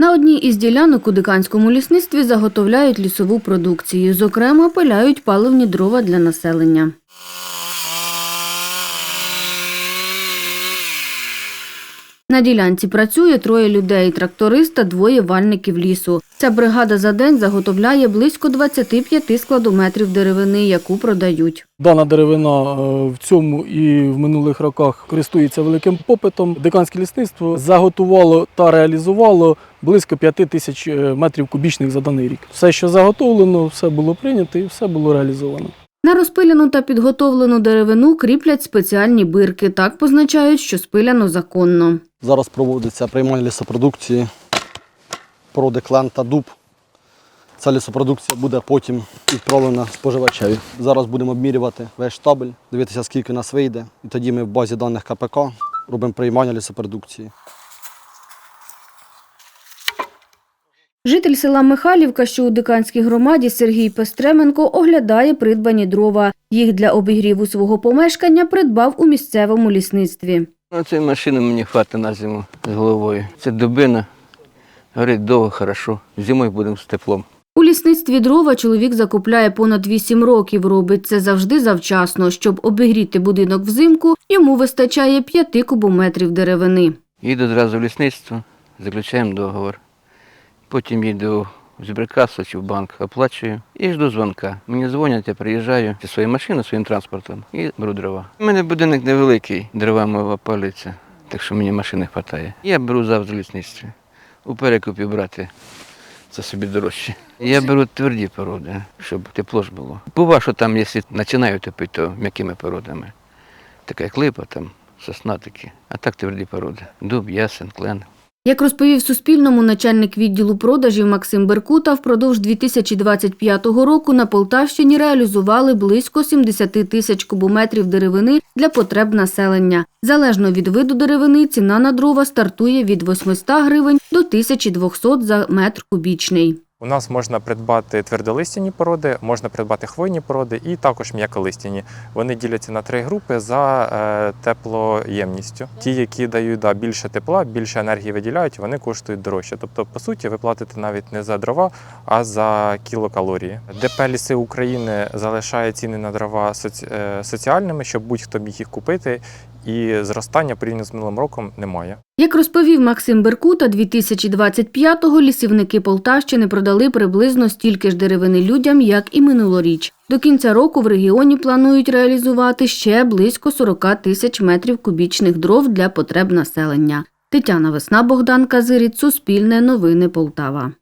На одній із ділянок у диканському лісництві заготовляють лісову продукцію. Зокрема, пиляють паливні дрова для населення. На ділянці працює троє людей, тракторист та двоє вальників лісу. Ця бригада за день заготовляє близько 25 складометрів деревини, яку продають. Дана деревина е, в цьому і в минулих роках користується великим попитом. Диканське лісництво заготувало та реалізувало близько 5 тисяч е, метрів кубічних за даний рік. Все, що заготовлено, все було прийнято і все було реалізовано. На розпиляну та підготовлену деревину кріплять спеціальні бирки. Так позначають, що спиляно законно. Зараз проводиться приймання лісопродукції, породи клен та дуб. Ця лісопродукція буде потім відправлена споживачеві. Зараз будемо обмірювати весь штабель, дивитися, скільки нас вийде. І тоді ми в базі даних КПК робимо приймання лісопродукції. Житель села Михайлівка, що у Диканській громаді, Сергій Пестременко оглядає придбані дрова. Їх для обігріву свого помешкання придбав у місцевому лісництві. Ну, цієї машини мені хватить на зиму з головою. Це дубина. Горить довго, хорошо. Зимою будемо з теплом. У лісництві дрова чоловік закупляє понад 8 років. Робить це завжди завчасно. Щоб обігріти будинок взимку, йому вистачає 5 кубометрів деревини. Їду одразу в лісництво, заключаємо договор. Потім їду збіркасу чи в банк, оплачую і жду дзвонка. Мені дзвонять, я приїжджаю зі своєю машиною, своїм транспортом і беру дрова. У мене будинок невеликий, дровами опалюється, так що мені машини вистачає. Я беру завжди в лісництві. У перекупі брати це собі дорожче. Я беру тверді породи, щоб тепло ж було. Бува, що там, якщо починаю топити, то м'якими породами. Така як липа, там, сосна такі, а так тверді породи. Дуб, ясен, клен. Як розповів Суспільному начальник відділу продажів Максим Беркута, впродовж 2025 року на Полтавщині реалізували близько 70 тисяч кубометрів деревини для потреб населення. Залежно від виду деревини, ціна на дрова стартує від 800 гривень до 1200 за метр кубічний. У нас можна придбати твердолистяні породи, можна придбати хвойні породи і також м'яколистяні. Вони діляться на три групи за е, теплоємністю. Ті, які дають да, більше тепла, більше енергії виділяють, вони коштують дорожче. Тобто, по суті, ви платите навіть не за дрова, а за кілокалорії. ДП ліси України залишає ціни на дрова е, соціальними, щоб будь-хто міг їх купити, і зростання порівняно з минулим роком немає. Як розповів Максим Беркута, 2025-го лісівники Полтавщини продали приблизно стільки ж деревини людям, як і минулоріч. До кінця року в регіоні планують реалізувати ще близько 40 тисяч метрів кубічних дров для потреб населення. Тетяна Весна, Богдан Казиріць, Суспільне новини Полтава.